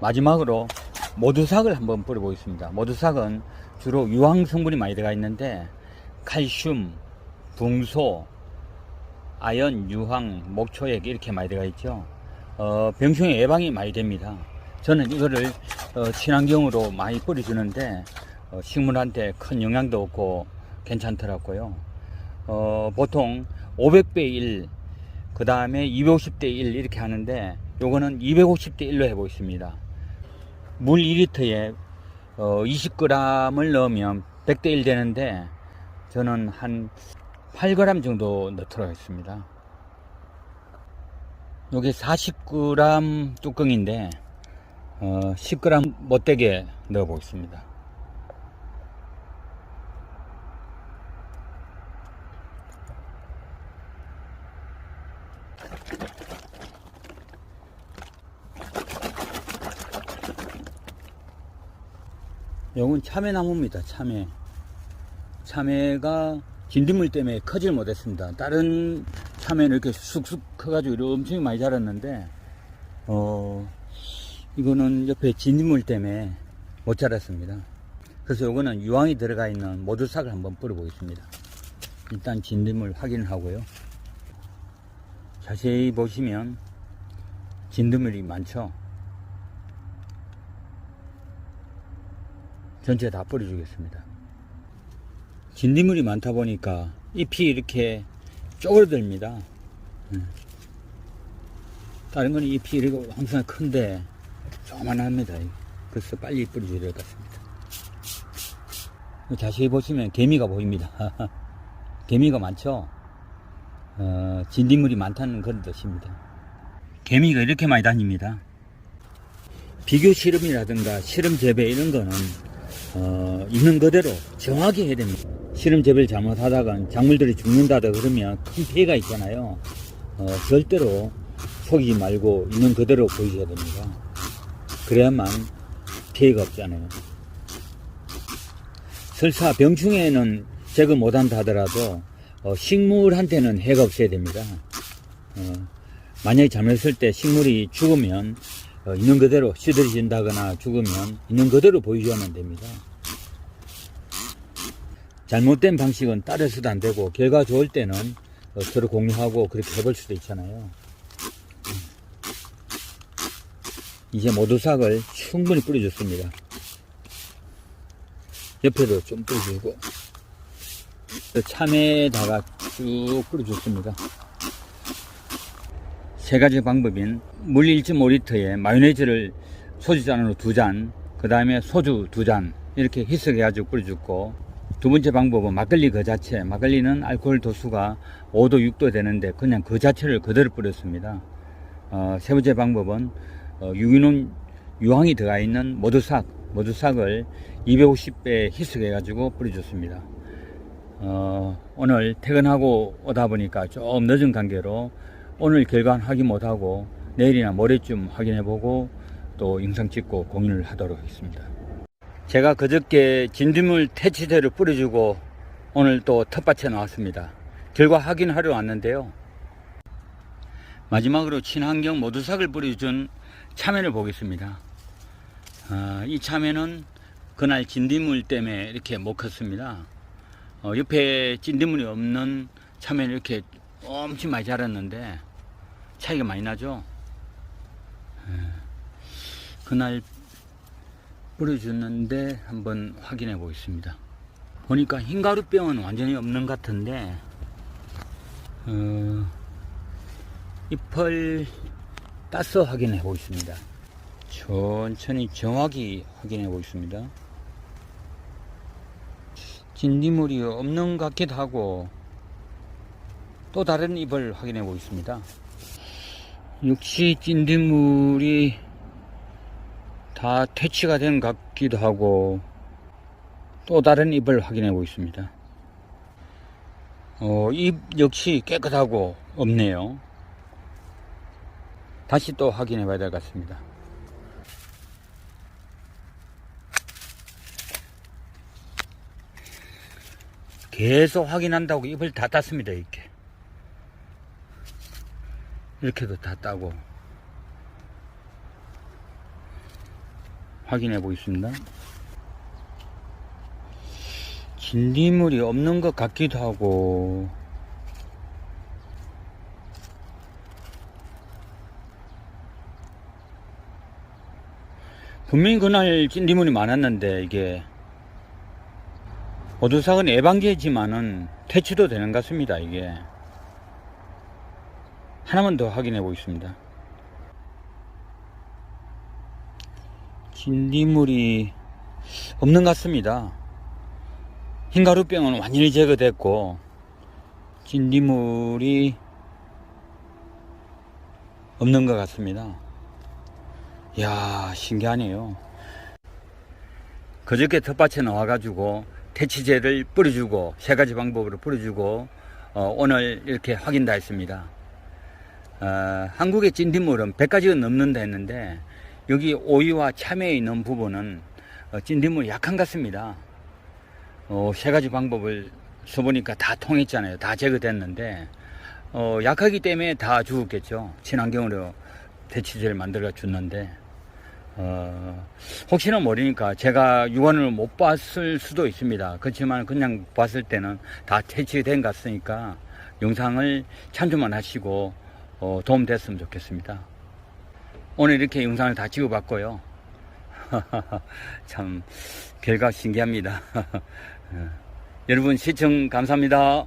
마지막으로 모두삭을 한번 뿌려보겠습니다. 모두삭은 주로 유황 성분이 많이 들어가 있는데 칼슘, 붕소, 아연, 유황, 목초액 이렇게 많이 들어가 있죠. 어, 병충해 예방이 많이 됩니다. 저는 이거를 어, 친환경으로 많이 뿌려주는데 어, 식물한테 큰 영향도 없고 괜찮더라고요. 어, 보통 500배 1, 그 다음에 250대 1 이렇게 하는데 요거는 250대 1로 해보겠습니다. 물 2리터에 어, 20g을 넣으면 100대 1 되는데 저는 한 8g 정도 넣도록 하겠습니다. 요게 40g 뚜껑인데 어, 10g 못되게 넣어 보겠습니다. 요건 참외나무입니다. 참외. 참외가 진딧물 때문에 커질 못했습니다. 다른 참외는 이렇게 쑥쑥 커가지고 엄청 많이 자랐는데, 어, 이거는 옆에 진딧물 때문에 못 자랐습니다. 그래서 요거는 유황이 들어가 있는 모두삭을 한번 뿌려보겠습니다. 일단 진딧물 확인을 하고요. 자세히 보시면 진드물이 많죠. 전체 다 뿌려주겠습니다. 진딧물이 많다 보니까 잎이 이렇게 쪼그러듭니다. 음. 다른 거는 잎이 이렇게 항상 큰데 조만합니다. 그래서 빨리 뿌려줘야 될 것 같습니다. 자세히 보시면 개미가 보입니다. 개미가 많죠? 어, 진딧물이 많다는 그런 뜻입니다. 개미가 이렇게 많이 다닙니다. 비교 실험이라든가 실험 재배 이런 거는 어, 있는 그대로 정확히 해야 됩니다. 실험 재배를 잘못하다가 작물들이 죽는다다 그러면 큰 피해가 있잖아요. 어, 절대로 속이지 말고 있는 그대로 보이셔야 됩니다. 그래야만 피해가 없잖아요. 설사 병충해는 제거 못한다 하더라도 어, 식물한테는 해가 없어야 됩니다. 어, 만약에 잘못했을 때 식물이 죽으면 어, 있는 그대로 시들어진다거나 죽으면 있는 그대로 보여줘야만 됩니다. 잘못된 방식은 따라서도 안 되고 결과 좋을 때는 어, 서로 공유하고 그렇게 해볼 수도 있잖아요. 이제 모두삭을 충분히 뿌려줬습니다. 옆에도 좀 뿌려주고 참외에다가 쭉 뿌려줬습니다. 세 가지 방법인 물 1.5리터에 마요네즈를 소주잔으로 두 잔, 그 다음에 소주 두 잔, 이렇게 희석해가지고 뿌려줬고, 두 번째 방법은 막걸리 그 자체, 막걸리는 알코올 도수가 5도, 6도 되는데 그냥 그 자체를 그대로 뿌렸습니다. 어, 세 번째 방법은 어, 유기농 유황이 들어가 있는 모두삭, 모두삭을 250배 희석해가지고 뿌려줬습니다. 어, 오늘 퇴근하고 오다 보니까 좀 늦은 관계로 오늘 결과는 확인 못하고 내일이나 모레쯤 확인해보고 또 영상 찍고 공유를 하도록 하겠습니다. 제가 그저께 진딧물 퇴치제를 뿌려주고 오늘 또 텃밭에 나왔습니다. 결과 확인하러 왔는데요. 마지막으로 친환경 모두삭을 뿌려준 참외를 보겠습니다. 아, 이 참외는 그날 진딧물 때문에 이렇게 못 컸습니다. 어, 옆에 진딧물이 없는 참외는 이렇게 엄청 많이 자랐는데 차이가 많이 나죠. 예. 그날 뿌려줬는데 한번 확인해 보겠습니다. 보니까 흰가루병은 완전히 없는 것 같은데 어, 잎을 따서 확인해 보겠습니다. 천천히 정확히 확인해 보겠습니다. 진딧물이 없는 것 같기도 하고 또 다른 잎을 확인해 보겠습니다. 역시 찐딧물이 다 퇴치가 된 것 같기도 하고 또 다른 잎을 확인해 보겠습니다. 어, 잎 역시 깨끗하고 없네요. 다시 또 확인해 봐야 될 것 같습니다. 계속 확인한다고 잎을 다 땄습니다, 이렇게. 이렇게도 다 따고. 확인해 보겠습니다. 진딧물이 없는 것 같기도 하고. 분명히 그날 진딧물이 많았는데 이게 오두삭은 예방제지만은 퇴치도 되는 것 같습니다 이게 하나만 더 확인해 보겠습니다. 진딧물이 없는 것 같습니다. 흰가루병은 완전히 제거됐고 진딧물이 없는 것 같습니다. 이야 신기하네요. 그저께 텃밭에 나와가지고 퇴치제를 뿌려주고 세 가지 방법으로 뿌려주고 어, 오늘 이렇게 확인 다 했습니다 어, 한국의 찐딧물은 100가지가 넘는다 했는데 여기 오이와 참외에 있는 부분은 어, 찐딧물이 약한 것 같습니다. 어, 세 가지 방법을 써보니까 다 통했잖아요. 다 제거됐는데 어, 약하기 때문에 다 죽었겠죠. 친환경으로 퇴치제를 만들어 줬는데. 어, 혹시나 모르니까 제가 유언을 못 봤을 수도 있습니다. 그렇지만 그냥 봤을 때는 다 퇴치된 것 같으니까 영상을 참조만 하시고 어, 도움 됐으면 좋겠습니다. 오늘 이렇게 영상을 다 찍어봤고요. 참 결과 신기합니다. 여러분 시청 감사합니다.